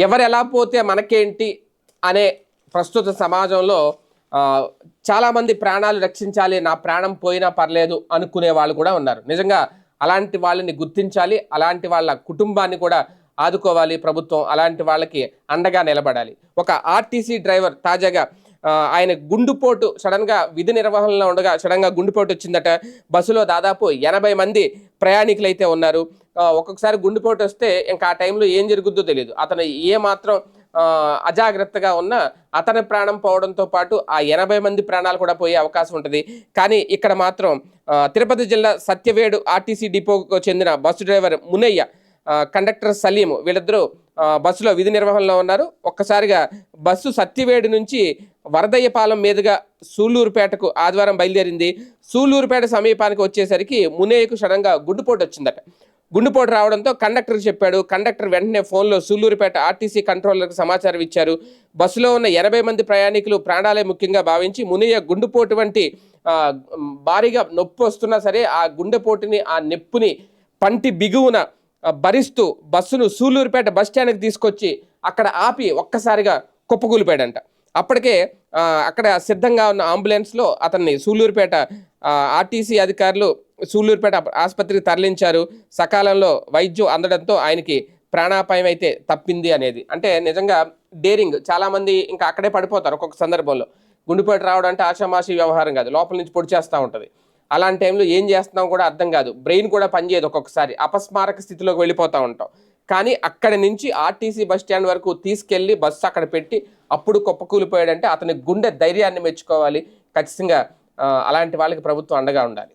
ఎవరు ఎలా పోతే మనకేంటి అనే ప్రస్తుత సమాజంలో చాలామంది ప్రాణాలు రక్షించాలి నా ప్రాణం పోయినా పర్లేదు అనుకునే వాళ్ళు కూడా ఉన్నారు. నిజంగా అలాంటి వాళ్ళని గుర్తించాలి అలాంటి వాళ్ళ కుటుంబాన్ని కూడా ఆదుకోవాలి ప్రభుత్వం అలాంటి వాళ్ళకి అండగా నిలబడాలి. ఒక ఆర్టీసీ డ్రైవర్ తాజాగా ఆయన గుండుపోటు సడన్గా విధి నిర్వహణలో ఉండగా సడన్గా గుండుపోటు వచ్చిందట. బస్సులో దాదాపు ఎనభై మంది ప్రయాణికులైతే ఉన్నారు. ఒక్కొక్కసారి గుండెపోటు వస్తే ఇంకా ఆ టైంలో ఏం జరుగుద్దో తెలియదు అతను ఏ మాత్రం అజాగ్రత్తగా ఉన్న అతని ప్రాణం పోవడంతో పాటు ఆ ఎనభై మంది ప్రాణాలు కూడా పోయే అవకాశం ఉంటుంది. కానీ ఇక్కడ మాత్రం తిరుపతి జిల్లా సత్యవేడు ఆర్టీసీ డిపోకు చెందిన bus driver Munayya conductor Saleem వీళ్ళిద్దరూ బస్సులో విధి నిర్వహణలో ఉన్నారు. ఒక్కసారిగా బస్సు సత్యవేడు నుంచి వరదయ్యపాలెం మీదుగా సూళ్ళూరుపేటకు ఆదివారం బయలుదేరింది. సూళ్ళూరుపేట సమీపానికి వచ్చేసరికి మునయ్యకు సడన్గా గుండుపోటు వచ్చిందట గుండెపోటు రావడంతో కండక్టర్ చెప్పాడు. కండక్టర్ వెంటనే ఫోన్లో సూళ్ళూరుపేట ఆర్టీసీ కంట్రోలర్కు సమాచారం ఇచ్చారు. బస్సులో ఉన్న ఎనభై మంది ప్రయాణికులు ప్రాణాలే ముఖ్యంగా భావించి మునియ గుండెపోటు వంటి భారీగా నొప్పి వస్తున్నా సరే ఆ గుండెపోటుని ఆ నొప్పిని పంటి బిగువున భరిస్తూ బస్సును సూళ్ళూరుపేట బస్ స్టాండ్కి తీసుకొచ్చి అక్కడ ఆపి ఒక్కసారిగా కుప్పకూలిపాడంట అప్పటికే అక్కడ సిద్ధంగా ఉన్న అంబులెన్స్లో అతన్ని సూళ్ళూరుపేట ఆర్టీసీ అధికారులు సూళ్ళూరుపేట ఆసుపత్రికి తరలించారు. సకాలంలో వైద్యం అందడంతో ఆయనకి ప్రాణాపాయం అయితే తప్పింది అనేది. అంటే నిజంగా డేరింగ్. చాలామంది ఇంకా అక్కడే పడిపోతారు ఒక్కొక్క సందర్భంలో. గుండెపోటు రావడం అంటే ఆషామాషి వ్యవహారం కాదు. లోపల నుంచి పొడి చేస్తూ ఉంటుంది. అలాంటి టైంలో ఏం చేస్తున్నాం కూడా అర్థం కాదు. బ్రెయిన్ కూడా పనిచేయదు ఒక్కొక్కసారి. అపస్మారక స్థితిలోకి వెళ్ళిపోతూ ఉంటాం. కానీ అక్కడి నుంచి ఆర్టీసీ బస్ స్టాండ్ వరకు తీసుకెళ్ళి బస్సు అక్కడ పెట్టి అప్పుడు కుప్పకూలిపోయాడంటే అతని గుండె ధైర్యాన్ని మెచ్చుకోవాలి. ఖచ్చితంగా అలాంటి వాళ్ళకి ప్రభుత్వం అండగా ఉండాలి.